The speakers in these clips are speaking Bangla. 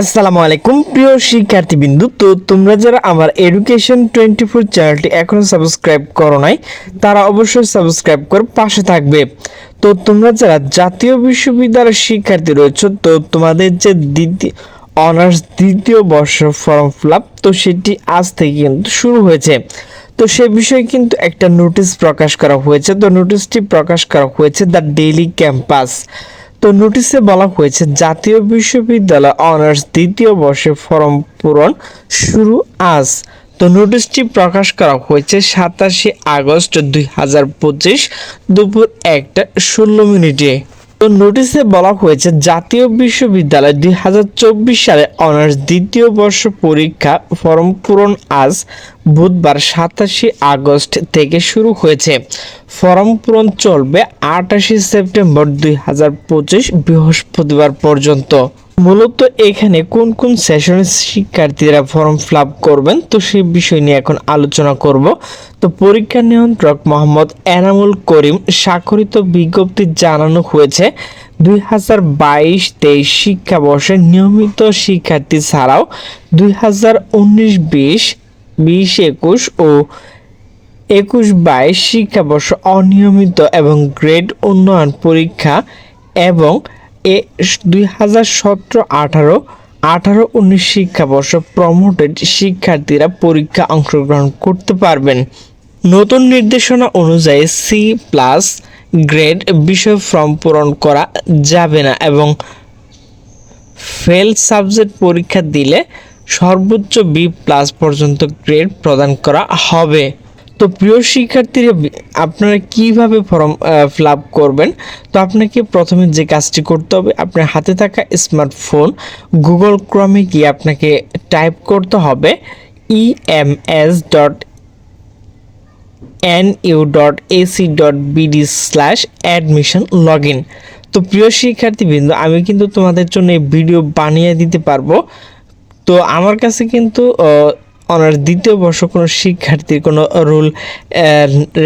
আসসালামু আলাইকুম, প্রিয় শিক্ষার্থীবৃন্দু। তো তোমরা যারা আমার এডুকেশন টোয়েন্টি ফোর চ্যানেলটি এখনও সাবস্ক্রাইব করো নাই, তারা অবশ্যই সাবস্ক্রাইব করে পাশে থাকবে। তো তোমরা যারা জাতীয় বিশ্ববিদ্যালয়ের শিক্ষার্থী রয়েছে, তো তোমাদের যে দ্বিতীয় অনার্স দ্বিতীয় বর্ষ ফর্ম ফিল তো সেটি আজ থেকে কিন্তু শুরু হয়েছে। তো সে বিষয়ে কিন্তু একটা নোটিশ প্রকাশ করা হয়েছে। তো নোটিশটি প্রকাশ করা হয়েছে দ্য ডেইলি ক্যাম্পাস তো নোটিশে বলা হয়েছে, জাতীয় বিশ্ববিদ্যালয় অনার্স দ্বিতীয় বর্ষে ফর্ম পূরণ শুরু আজ। তো নোটিশটি প্রকাশ করা হয়েছে সাতাশে আগস্ট দুই হাজার পঁচিশ দুপুর একটা ষোলো মিনিটে। তো নোটিশে বলা হয়েছে, জাতীয় বিশ্ববিদ্যালয় দুই হাজার চব্বিশ সালে অনার্স দ্বিতীয় বর্ষ পরীক্ষা ফর্ম পূরণ আজ বুধবার সাতাশে আগস্ট থেকে শুরু হয়েছে। ফর্ম পূরণ চলবে আটাশে সেপ্টেম্বর দুই হাজার পঁচিশ বৃহস্পতিবার পর্যন্ত। মূলত এখানে কোন কোন সেশনের শিক্ষার্থীরা ফর্ম ফিল আপ করবেন, তো সেই বিষয় নিয়ে এখন আলোচনা করব। তো পরীক্ষা নিয়ন্ত্রক মোহাম্মদ এনামুল করিম, স্বাক্ষরিত বিজ্ঞপ্তি জানানো হয়েছে, দুই হাজার বাইশ তেইশ শিক্ষাবর্ষে নিয়মিত শিক্ষার্থী ছাড়াও দুই হাজার উনিশ বিশ বিশ একুশ ও একুশ বাইশ শিক্ষাবর্ষ অনিয়মিত এবং গ্রেড উন্নয়ন পরীক্ষা এবং এ দুই হাজার সতেরো, আঠারো আঠারো, উনিশ শিক্ষাবর্ষ প্রমোটেড শিক্ষার্থীরা পরীক্ষা অংশগ্রহণ করতে পারবেন। নতুন নির্দেশনা অনুযায়ী সি প্লাস গ্রেড বিষয় ফর্ম পূরণ করা যাবে না এবং ফেল সাবজেক্ট পরীক্ষা দিলে সর্বোচ্চ বি প্লাস পর্যন্ত গ্রেড প্রদান করা হবে। তো প্রিয় শিক্ষার্থীরা, আপনারা কীভাবে ফর্ম ফিল আপ করবেন? তো আপনাকে প্রথমে যে কাজটি করতে হবে, আপনার হাতে থাকা স্মার্টফোন গুগল ক্রমে গিয়ে আপনাকে টাইপ করতে হবে EMS dot N U dot AC dot BD slash admission log in তো প্রিয় শিক্ষার্থীবৃন্দ, আমি কিন্তু তোমাদের জন্য এই ভিডিও বানিয়ে দিতে পারব। তো আমার কাছে কিন্তু অনার দ্বিতীয় বর্ষ কোনো শিক্ষার্থীর কোনো রুল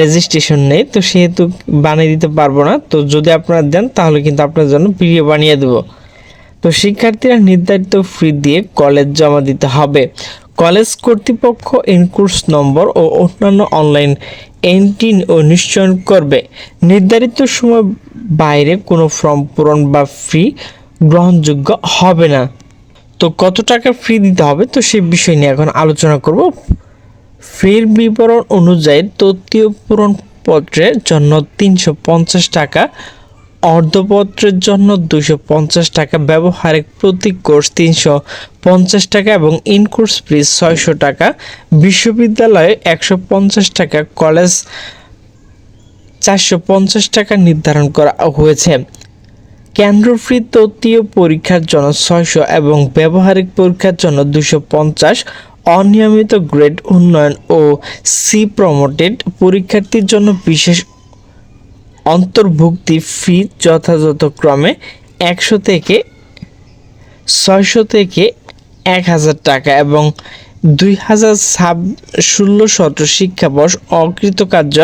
রেজিস্ট্রেশন নেই, তো সেহেতু বানিয়ে দিতে পারব না। তো যদি আপনারা দেন, তাহলে কিন্তু আপনার জন্য ভিডিও বানিয়ে দেবো। তো শিক্ষার্থীরা নির্ধারিত ফি দিয়ে কলেজ জমা দিতে হবে। কলেজ কর্তৃপক্ষ ইনকোর্স নম্বর ও অন্যান্য অনলাইন এন্ট্রি ও নিশ্চয়ন করবে। নির্ধারিত সময় বাইরে কোনো ফর্ম পূরণ বা ফি গ্রহণযোগ্য হবে না। তো কত টাকা ফি দিতে হবে? তো সেই বিষয় নিয়ে এখন আলোচনা করব। ফির বিবরণ অনুযায়ী তথ্য পূরণ পত্রের জন্য তিনশো পঞ্চাশ টাকা অর্ধপত্রের জন্য দুশো পঞ্চাশ টাকা, ব্যবহারিক প্রতি কোর্স তিনশো পঞ্চাশ টাকা এবং ইন কোর্স ফিস ছয়শো টাকা, বিশ্ববিদ্যালয়ে একশো পঞ্চাশ টাকা কলেজ চারশো পঞ্চাশ টাকা নির্ধারণ করা হয়েছে। কেন্দ্রফ্রি তত্ত্বীয় পরীক্ষার জন্য ছয়শো এবং ব্যবহারিক পরীক্ষার জন্য দুশো পঞ্চাশ অনিয়মিত গ্রেড উন্নয়ন ও সি প্রমোটেড পরীক্ষার্থীর জন্য বিশেষ অন্তর্ভুক্তি ফি যথাযথক্রমে একশো থেকে ছয়শো থেকে এক হাজার টাকা এবং দুই হাজার সাব ষোলো সতেরো শিক্ষাবর্ষ অকৃতকার্য।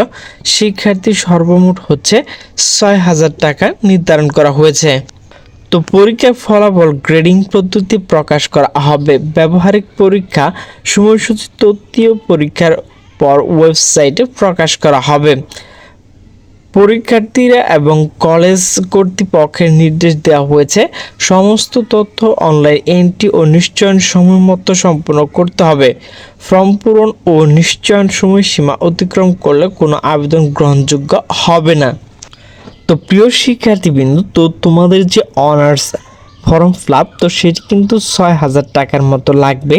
শিক্ষার্থী সর্বমোট হচ্ছে ছয় হাজার টাকা নির্ধারণ করা হয়েছে। তো পরীক্ষার ফলাফল গ্রেডিং পদ্ধতি প্রকাশ করা হবে। ব্যবহারিক পরীক্ষা, সময়সূচি তত্ত্বীয় পরীক্ষার পর ওয়েবসাইটে প্রকাশ করা হবে। পরীক্ষার্থীরা এবং কলেজ কর্তৃপক্ষের নির্দেশ দেওয়া হয়েছে, সমস্ত তথ্য অনলাইন এন্ট্রি ও নিশ্চয়ন সময়মতো সম্পন্ন করতে হবে। ফর্ম পূরণ ও নিশ্চয়ন সময়সীমা অতিক্রম করলে কোনো আবেদন গ্রহণযোগ্য হবে না। তো প্রিয় শিক্ষার্থীবৃন্দু, তো তোমাদের যে অনার্স ফর্ম ফ্লাপ তো সেটি কিন্তু ছয় হাজার টাকার মতো লাগবে।